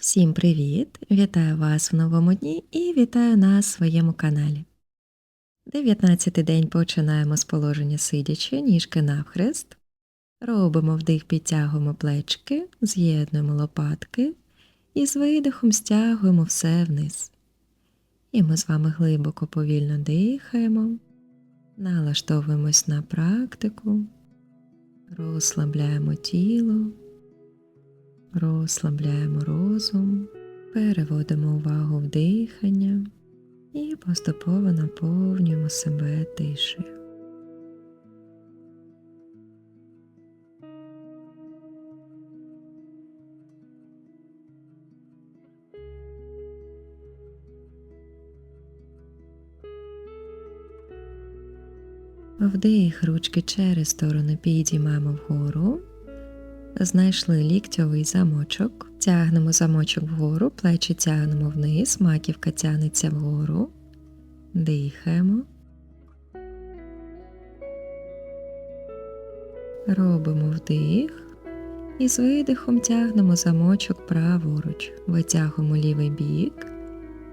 Всім привіт! Вітаю вас в новому дні і вітаю нас в своєму каналі. 19-й день починаємо з положення сидячи, ніжки навхрест. Робимо вдих, підтягуємо плечки, з'єднуємо лопатки і з видихом стягуємо все вниз. І ми з вами глибоко повільно дихаємо, налаштовуємось на практику, розслабляємо тіло. Розслабляємо розум, переводимо увагу в дихання і поступово наповнюємо себе тишею. Вдих, ручки через сторону підіймаємо вгору. Знайшли ліктьовий замочок, тягнемо замочок вгору, плечі тягнемо вниз, маківка тягнеться вгору, дихаємо. Робимо вдих і з видихом тягнемо замочок праворуч, витягуємо лівий бік,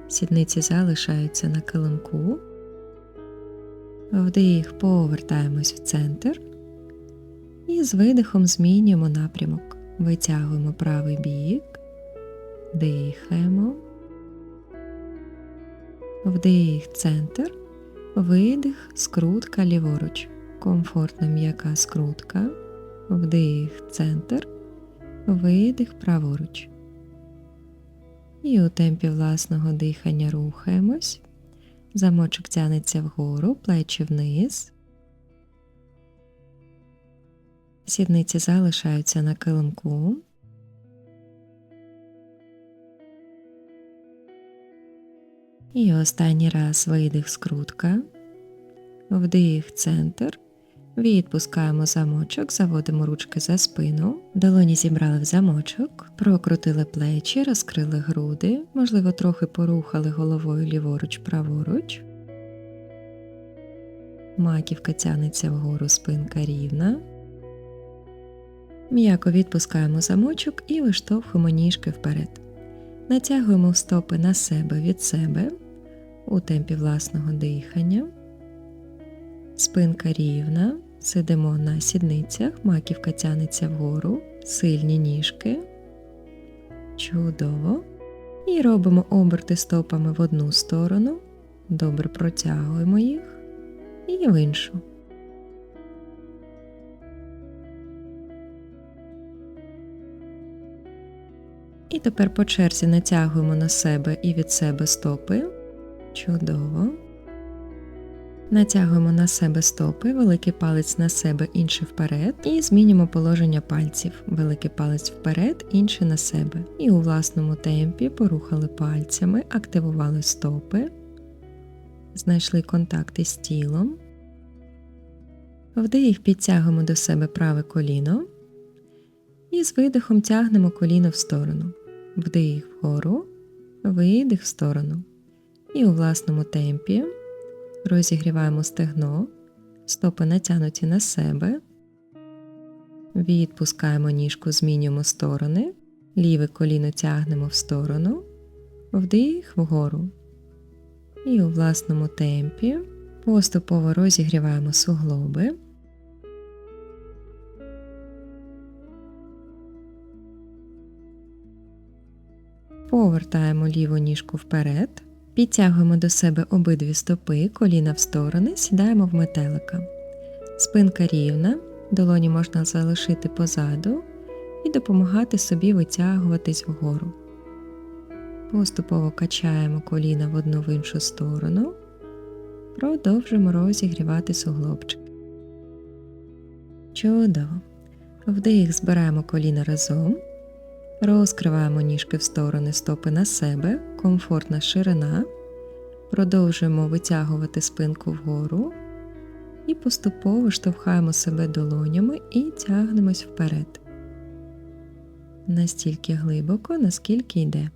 сідниці залишаються на килимку. Вдих, повертаємось в центр. І з видихом змінюємо напрямок. Витягуємо правий бік, дихаємо, вдих, центр, видих, скрутка ліворуч, комфортна м'яка скрутка, вдих, центр, видих праворуч. І у темпі власного дихання рухаємось. Замочок тянеться вгору, плечі вниз. Сідниці залишаються на килимку. І останній раз видих скрутка, вдих центр, відпускаємо замочок, заводимо ручки за спину, долоні зібрали в замочок, прокрутили плечі, розкрили груди, можливо, трохи порухали головою ліворуч, праворуч. Маківка тянеться вгору, спинка рівна. М'яко відпускаємо замочок і виштовхуємо ніжки вперед. Натягуємо стопи на себе від себе у темпі власного дихання. Спинка рівна, сидимо на сідницях, маківка тянеться вгору, сильні ніжки. Чудово. І робимо оберти стопами в одну сторону. Добре протягуємо їх і в іншу. І тепер по черзі натягуємо на себе і від себе стопи. Чудово. Натягуємо на себе стопи, великий палець на себе, інший вперед. І змінюємо положення пальців. Великий палець вперед, інший на себе. І у власному темпі порухали пальцями, активували стопи, знайшли контакти з тілом. Вдих підтягуємо до себе праве коліно. І з видихом тягнемо коліно в сторону. Вдих вгору, видих в сторону. І у власному темпі розігріваємо стегно, стопи натягнуті на себе. Відпускаємо ніжку, змінюємо сторони. Ліве коліно тягнемо в сторону, вдих вгору. І у власному темпі поступово розігріваємо суглоби. Повертаємо ліву ніжку вперед, підтягуємо до себе обидві стопи, коліна в сторони, сідаємо в метелика. Спинка рівна, долоні можна залишити позаду і допомагати собі витягуватись вгору. Поступово качаємо коліна в одну в іншу сторону, продовжимо розігрівати суглобчик. Чудово. Вдих збираємо коліна разом. Розкриваємо ніжки в сторони стопи на себе, комфортна ширина. Продовжуємо витягувати спинку вгору і поступово штовхаємо себе долонями і тягнемось вперед. Настільки глибоко, наскільки йде.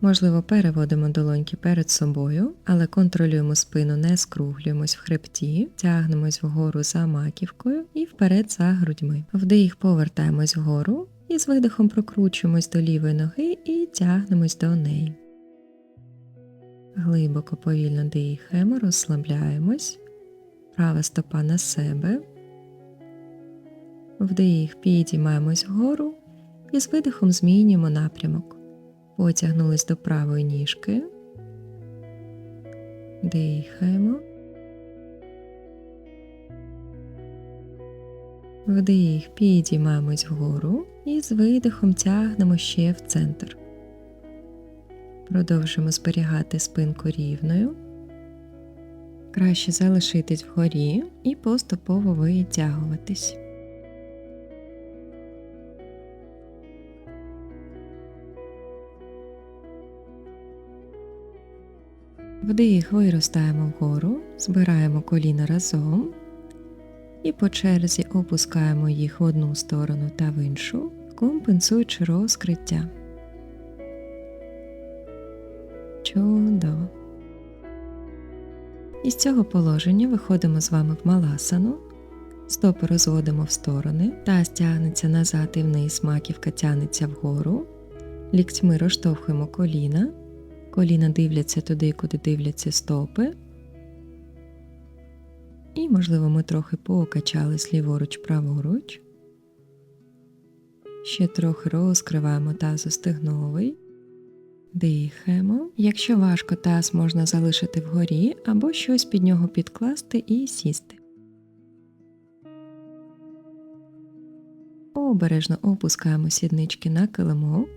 Можливо, переводимо долоньки перед собою, але контролюємо спину, не скруглюємось в хребті, тягнемось вгору за маківкою і вперед за грудьми. Вдих повертаємось вгору, І з видихом прокручуємось до лівої ноги і тягнемось до неї. Глибоко повільно дихаємо, розслабляємось. Права стопа на себе. Вдих, підіймаємось вгору і з видихом змінюємо напрямок. Потягнулись до правої ніжки. Дихаємо. Вдих, підіймаємось вгору і з видихом тягнемо ще в центр. Продовжимо зберігати спинку рівною. Краще залишитись вгорі і поступово витягуватись. Вдих виростаємо вгору, збираємо коліна разом і по черзі опускаємо їх в одну сторону та в іншу, компенсуючи розкриття. Чудово. Із цього положення виходимо з вами в маласану, стопи розводимо в сторони, таз тягнеться назад і вниз, маківка тягнеться вгору, ліктьми розштовхуємо коліна, коліна дивляться туди, куди дивляться стопи. І, можливо, ми трохи покачались ліворуч, праворуч. Ще трохи розкриваємо тазостегновий. Дихаємо. Якщо важко, таз можна залишити вгорі або щось під нього підкласти і сісти. Обережно опускаємо сіднички на килимок,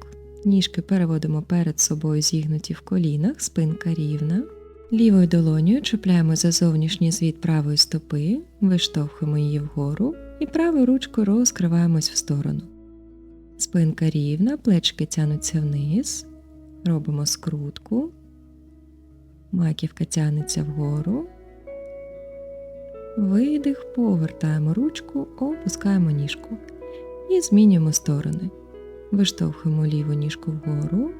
ніжки переводимо перед собою зігнуті в колінах, спинка рівна. Лівою долонею чіпляємо за зовнішній звіт правої стопи, виштовхуємо її вгору і правою ручкою розкриваємось в сторону. Спинка рівна, плечки тянуться вниз. Робимо скрутку, маківка тягнеться вгору, видих, повертаємо ручку, опускаємо ніжку і змінюємо сторони. Виштовхуємо ліву ніжку вгору,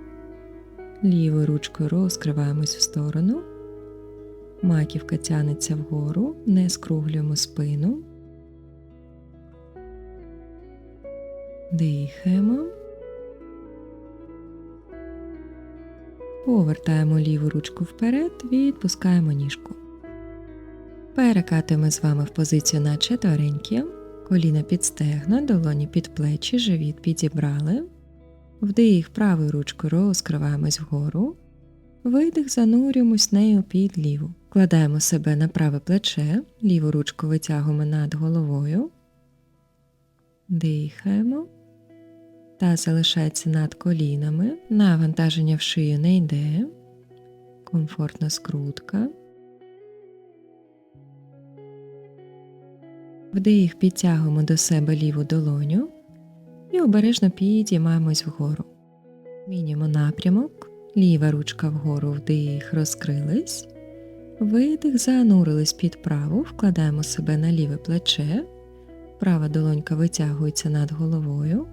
лівою ручкою розкриваємось в сторону, маківка тягнеться вгору, не скруглюємо спину, дихаємо. Повертаємо ліву ручку вперед, відпускаємо ніжку. Перекатуємо з вами в позицію на четверенькі, коліна під стегна, долоні під плечі, живіт підібрали. Вдих правою ручкою розкриваємось вгору. Видих, занурюємось нею під ліву. Кладаємо себе на праве плече, ліву ручку витягуємо над головою. Дихаємо. Та залишається над колінами. Навантаження в шию не йде. Комфортна скрутка. Вдих підтягуємо до себе ліву долоню і обережно підіймаємось вгору. Міняємо напрямок. Ліва ручка вгору вдих, розкрились. Видих, занурились під праву, вкладаємо себе на ліве плече. Права долонька витягується над головою.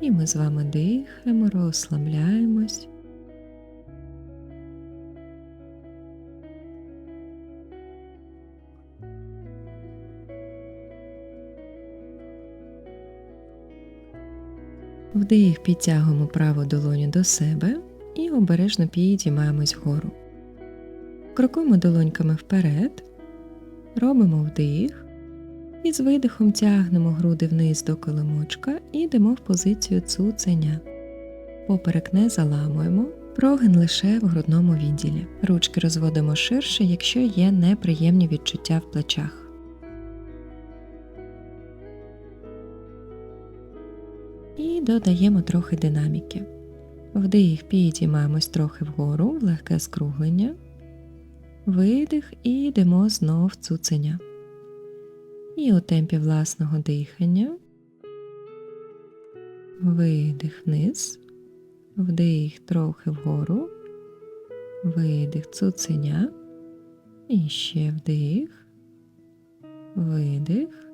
І ми з вами дихаємо, розслабляємось. Вдих підтягуємо праву долоню до себе і обережно підіймаємось вгору. Крокуємо долоньками вперед, робимо вдих. І з видихом тягнемо груди вниз до килимочка і йдемо в позицію цуценя. Поперек не заламуємо, прогин лише в грудному відділі. Ручки розводимо ширше, якщо є неприємні відчуття в плечах. І додаємо трохи динаміки. Вдих, підіймаємось трохи вгору, в легке скруглення. Видих і йдемо знов цуценя. І у темпі власного дихання. Видих вниз, вдих трохи вгору, видих цуценя, і ще вдих, видих,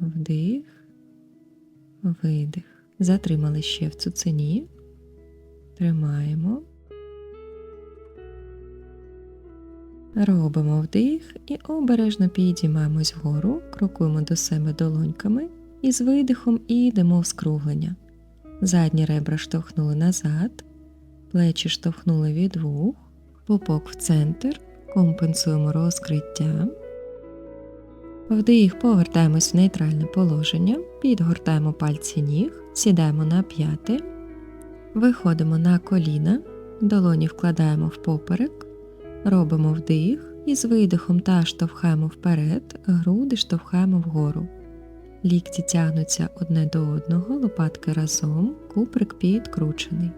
вдих, видих. Затримали ще в цуцені, тримаємо. Робимо вдих і обережно підіймаємось вгору, крокуємо до себе долоньками і з видихом йдемо в скруглення. Задні ребра штовхнули назад, плечі штовхнули від вух, пупок в центр, компенсуємо розкриття. Вдих, повертаємось в нейтральне положення, підгортаємо пальці ніг, сідаємо на п'яти, виходимо на коліна, долоні вкладаємо в поперек, робимо вдих і з видихом та штовхаємо вперед, груди штовхаємо вгору. Лікті тягнуться одне до одного, лопатки разом, куприк підкручений.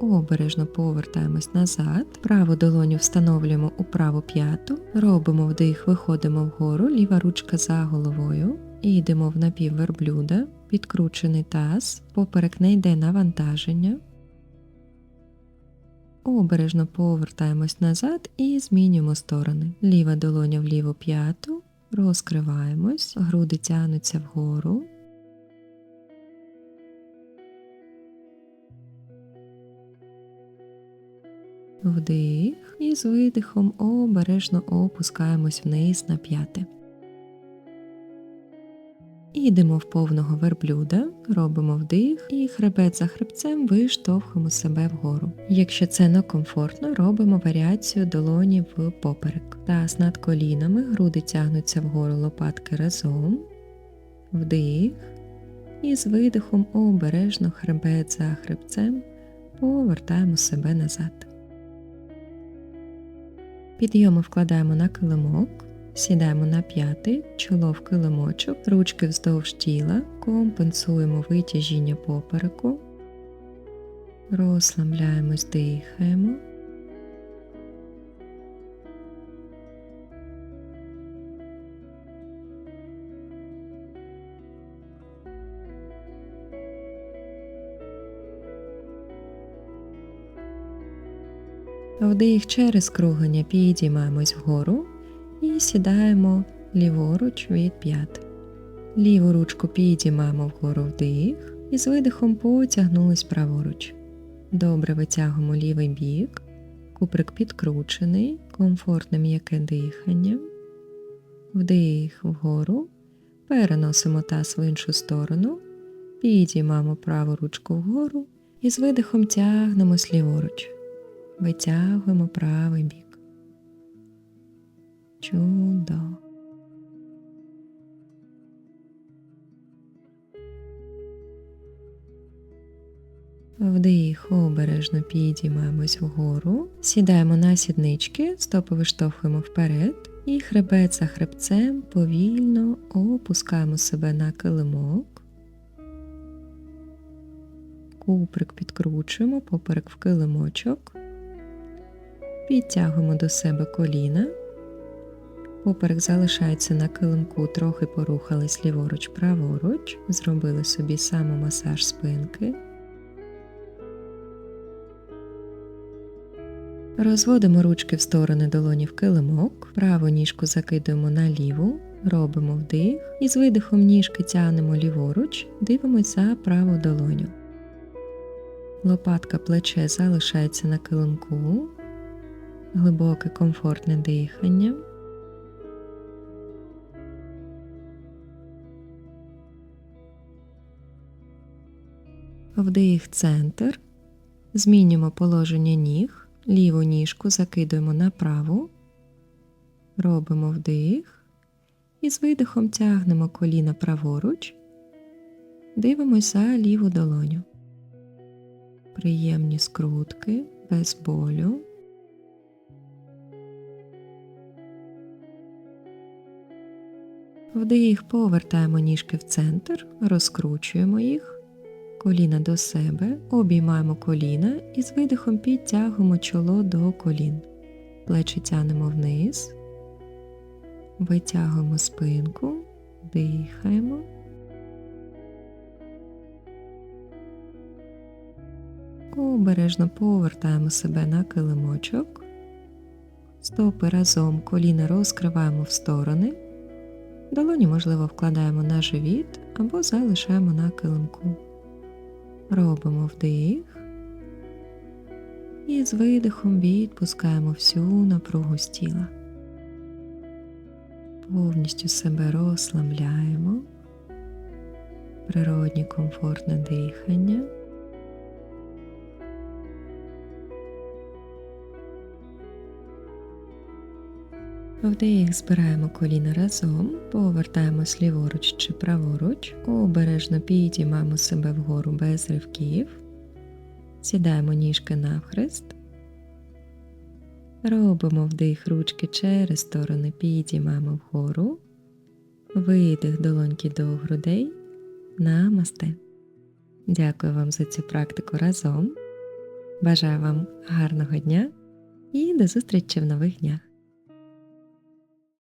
Обережно повертаємось назад, праву долоню встановлюємо у праву п'яту, робимо вдих, виходимо вгору, ліва ручка за головою, і йдемо в напівверблюда, підкручений таз, поперек не йде навантаження. Обережно повертаємось назад і змінюємо сторони. Ліва долоня в ліву п'яту, розкриваємось, груди тягнуться вгору. Вдих і з видихом обережно опускаємось вниз на п'яте. Ідемо в повного верблюда, робимо вдих і хребет за хребцем виштовхуємо себе вгору. Якщо це некомфортно, робимо варіацію долоні в поперек. Таз над колінами, груди тягнуться вгору лопатки разом, вдих і з видихом обережно хребет за хребцем повертаємо себе назад. Підйоми вкладаємо на килимок, сідаємо на п'ятий, чоло в килимочок, ручки вздовж тіла, компенсуємо витяжіння попереку, розслабляємось, дихаємо. Вдих через круглення підіймаємось вгору і сідаємо ліворуч від п'ят. Ліву ручку підіймаємо вгору вдих і з видихом потягнулись праворуч. Добре витягуємо лівий бік, куприк підкручений, комфортне м'яке дихання. Вдих вгору, переносимо таз в іншу сторону, підіймаємо праву ручку вгору і з видихом тягнемось ліворуч. Витягуємо правий бік. Чудово. Вдих, обережно підіймаємось вгору, сідаємо на сіднички, стопи виштовхуємо вперед і хребет за хребцем повільно опускаємо себе на килимок. Куприк підкручуємо поперек в килимочок. Підтягуємо до себе коліна. Поперек залишається на килимку, трохи порухались ліворуч, праворуч, зробили собі самомасаж спинки. Розводимо ручки в сторони долоні в килимок, праву ніжку закидуємо на ліву, робимо вдих і з видихом ніжки тягнемо ліворуч, дивимось за праву долоню. Лопатка плече залишається на килимку, глибоке комфортне дихання. Вдих центр, змінюємо положення ніг, ліву ніжку закидуємо на праву, робимо вдих і з видихом тягнемо коліна праворуч, дивимося за ліву долоню. Приємні скрутки без болю. Вдих, повертаємо ніжки в центр, розкручуємо їх, коліна до себе, обіймаємо коліна і з видихом підтягуємо чоло до колін. Плечі тянемо вниз, витягуємо спинку, дихаємо. Обережно повертаємо себе на килимочок, стопи разом коліна розкриваємо в сторони. Долоні, можливо, вкладаємо на живіт або залишаємо на килимку. Робимо вдих і з видихом відпускаємо всю напругу з тіла. Повністю себе розслабляємо, природнє комфортне дихання. Вдих збираємо коліна разом, повертаємось ліворуч чи праворуч, обережно підіймаємо себе вгору без ривків, сідаємо ніжки навхрест, робимо вдих ручки через сторони, підіймаємо вгору, видих долоньки до грудей, намасте. Дякую вам за цю практику разом. Бажаю вам гарного дня і до зустрічі в нових днях.